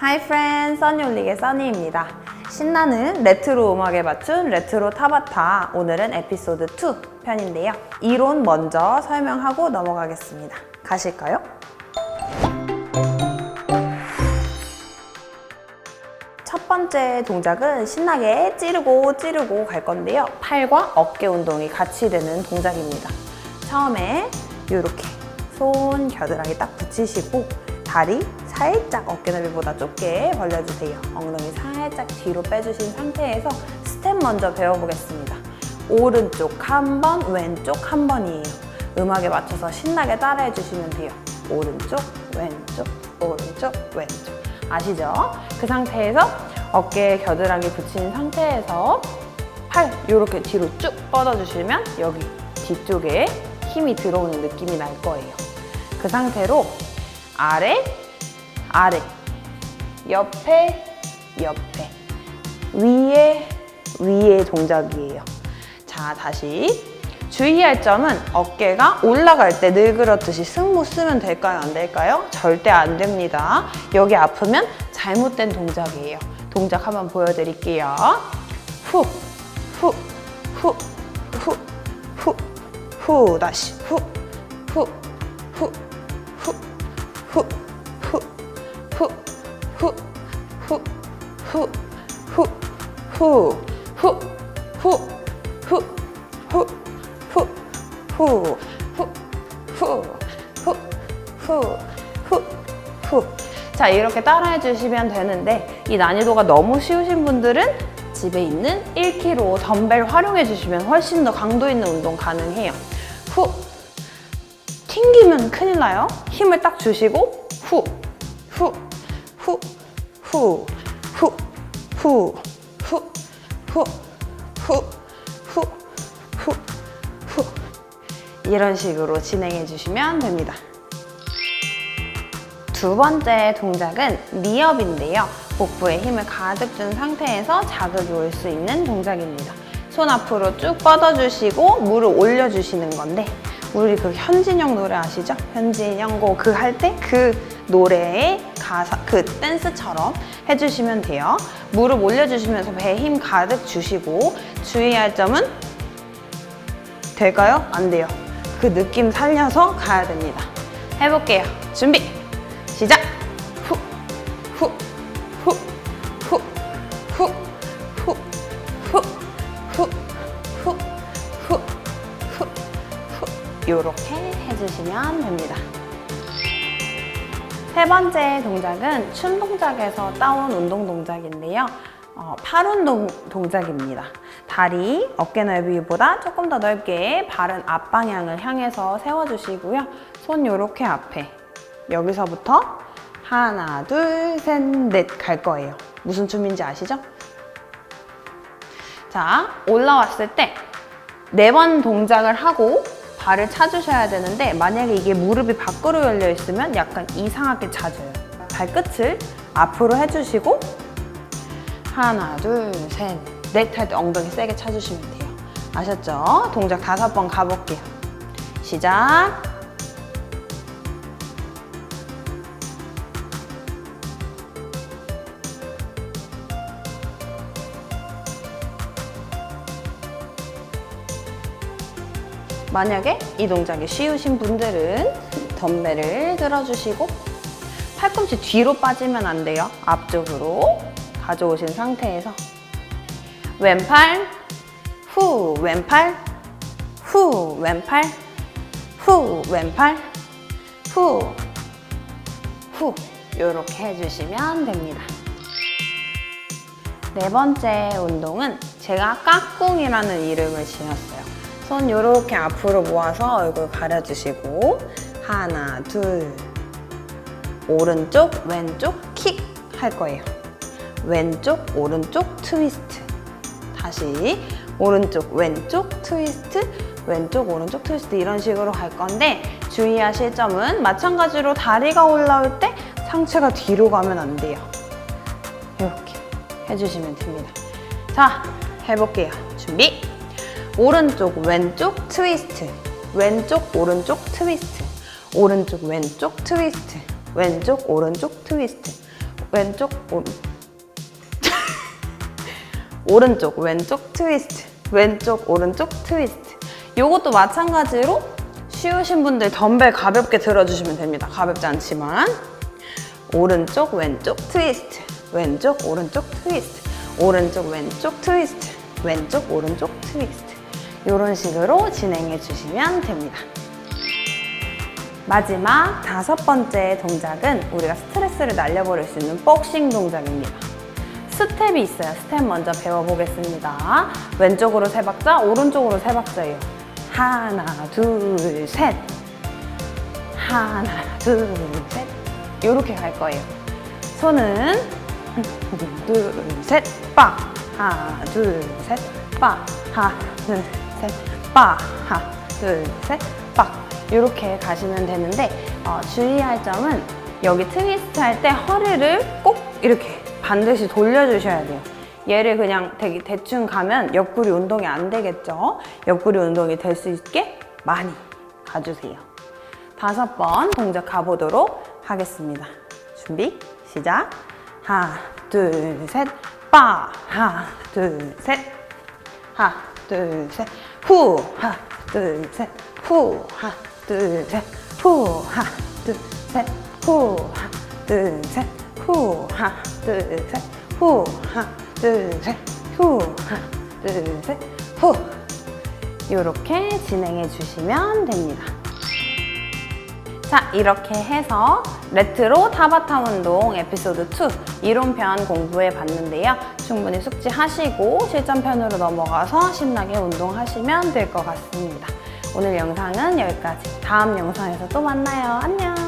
하이 프렌드 써니올릭의 써니입니다. 신나는 레트로 음악에 맞춘 레트로 타바타 오늘은 에피소드 2 편인데요. 이론 먼저 설명하고 넘어가겠습니다. 가실까요? 첫 번째 동작은 신나게 찌르고 찌르고 갈 건데요. 팔과 어깨 운동이 같이 되는 동작입니다. 처음에 이렇게 손 겨드랑이 딱 붙이시고 다리 살짝 어깨 넓이보다 좁게 벌려주세요. 엉덩이 살짝 뒤로 빼주신 상태에서 스텝 먼저 배워보겠습니다. 오른쪽 한 번, 왼쪽 한 번이에요. 음악에 맞춰서 신나게 따라해 주시면 돼요. 오른쪽, 왼쪽, 오른쪽, 왼쪽. 아시죠? 그 상태에서 어깨에 겨드랑이 붙인 상태에서 팔 이렇게 뒤로 쭉 뻗어주시면 여기 뒤쪽에 힘이 들어오는 느낌이 날 거예요. 그 상태로 아래, 아래, 옆에, 옆에, 위에, 위에 동작이에요. 자, 다시. 주의할 점은 어깨가 올라갈 때 늘 그렇듯이 승모 쓰면 될까요? 안 될까요? 절대 안 됩니다. 여기 아프면 잘못된 동작이에요. 동작 한번 보여드릴게요. 후, 후, 후, 후, 후, 후, 다시 후, 후, 후, 후, 후, 후, 후, 후, 후, 후, 후, 후, 후, 후, 후, 후, 후. 자, 이렇게 따라해 주시면 되는데 이 난이도가 너무 쉬우신 분들은 집에 있는 1kg 덤벨 활용해 주시면 훨씬 더 강도 있는 운동 가능해요. 후. 튕기면 큰일 나요. 힘을 딱 주시고 후, 후, 후, 후, 후, 후, 후, 후, 후, 후, 후, 후. 이런 식으로 진행해 주시면 됩니다. 두 번째 동작은 리업인데요. 복부에 힘을 가득 준 상태에서 자극이 올 수 있는 동작입니다. 손 앞으로 쭉 뻗어주시고 무릎 올려주시는 건데 우리 그 현진영 노래 아시죠? 현진영 고 그 할 때 그 노래의 가사 그 댄스처럼 해주시면 돼요. 무릎 올려주시면서 배에 힘 가득 주시고 주의할 점은 될까요? 안 돼요. 그 느낌 살려서 가야 됩니다. 해볼게요. 준비. 시작. 후, 후, 후, 후. 요렇게 해주시면 됩니다. 세 번째 동작은 춤 동작에서 따온 운동 동작인데요. 어, 팔 운동 동작입니다. 다리 어깨 넓이보다 조금 더 넓게 발은 앞방향을 향해서 세워주시고요. 손 요렇게 앞에 여기서부터 하나, 둘, 셋, 넷 갈 거예요. 무슨 춤인지 아시죠? 자, 올라왔을 때 네 번 동작을 하고 발을 차주셔야 되는데 만약에 이게 무릎이 밖으로 열려 있으면 약간 이상하게 차져요. 발끝을 앞으로 해주시고 하나, 둘, 셋, 넷 할 때 엉덩이 세게 차주시면 돼요. 아셨죠? 동작 다섯 번 가볼게요. 시작. 만약에 이 동작이 쉬우신 분들은 덤벨을 들어주시고 팔꿈치 뒤로 빠지면 안 돼요. 앞쪽으로 가져오신 상태에서 왼팔 후 왼팔 후 왼팔 후 왼팔 후후 이렇게 해주시면 됩니다. 네 번째 운동은 제가 까꿍이라는 이름을 지었어요. 손 이렇게 앞으로 모아서 얼굴 가려주시고 하나 둘 오른쪽 왼쪽 킥 할 거예요. 왼쪽 오른쪽 트위스트 다시 오른쪽 왼쪽 트위스트 왼쪽 오른쪽 트위스트 이런 식으로 갈 건데 주의하실 점은 마찬가지로 다리가 올라올 때 상체가 뒤로 가면 안 돼요. 이렇게 해주시면 됩니다. 자, 해볼게요. 준비. 오른쪽, 왼쪽 트위스트. 왼쪽, 오른쪽 트위스트. 오른쪽, 왼쪽 트위스트. 왼쪽, 오른쪽 트위스트. 왼쪽 오른 오른쪽 왼쪽 트위스트 왼쪽 오른쪽 트위스트 요것도 마찬가지로 쉬우신 분들 덤벨 가볍게 들어주시면 됩니다 가볍지 않지만 오른쪽 왼쪽 트위스트 왼쪽 오른쪽 트위스트 오른쪽 왼쪽 트위스트 왼쪽 오른쪽 트위스트 이런 식으로 진행해 주시면 됩니다 마지막 다섯 번째 동작은 우리가 스트레스를 날려버릴 수 있는 복싱 동작입니다. 스텝이 있어요. 스텝 먼저 배워보겠습니다. 왼쪽으로 세 박자, 오른쪽으로 세 박자예요. 하나, 둘, 셋. 하나, 둘, 셋. 이렇게 갈 거예요. 손은 둘, 셋, 빠. 하나, 둘, 셋, 빠. 하나, 둘, 셋, 빠. 하나, 둘, 셋, 빠. 이렇게 가시면 되는데 어, 주의할 점은 여기 트위스트 할 때 허리를 꼭 이렇게 반드시 돌려주셔야 돼요. 얘를 그냥 되게 대충 가면 옆구리 운동이 안 되겠죠? 옆구리 운동이 될 수 있게 많이 가주세요. 다섯 번 동작 가보도록 하겠습니다. 준비, 시작. 하나, 둘, 셋, 빠. 하나, 둘, 셋. 하나, 둘, 셋. 후. 하나, 둘, 셋. 후. 하나, 둘, 셋. 후. 하나, 둘, 셋. 후. 하나, 둘, 셋. 후. 하나, 둘, 셋. 후. 하나, 둘, 셋. 후. 하나, 둘, 셋. 후. 이렇게 진행해 주시면 됩니다. 자, 이렇게 해서 레트로 타바타 운동 에피소드 2 이론편 공부해 봤는데요. 충분히 숙지하시고 실전편으로 넘어가서 신나게 운동하시면 될 것 같습니다. 오늘 영상은 여기까지. 다음 영상에서 또 만나요. 안녕!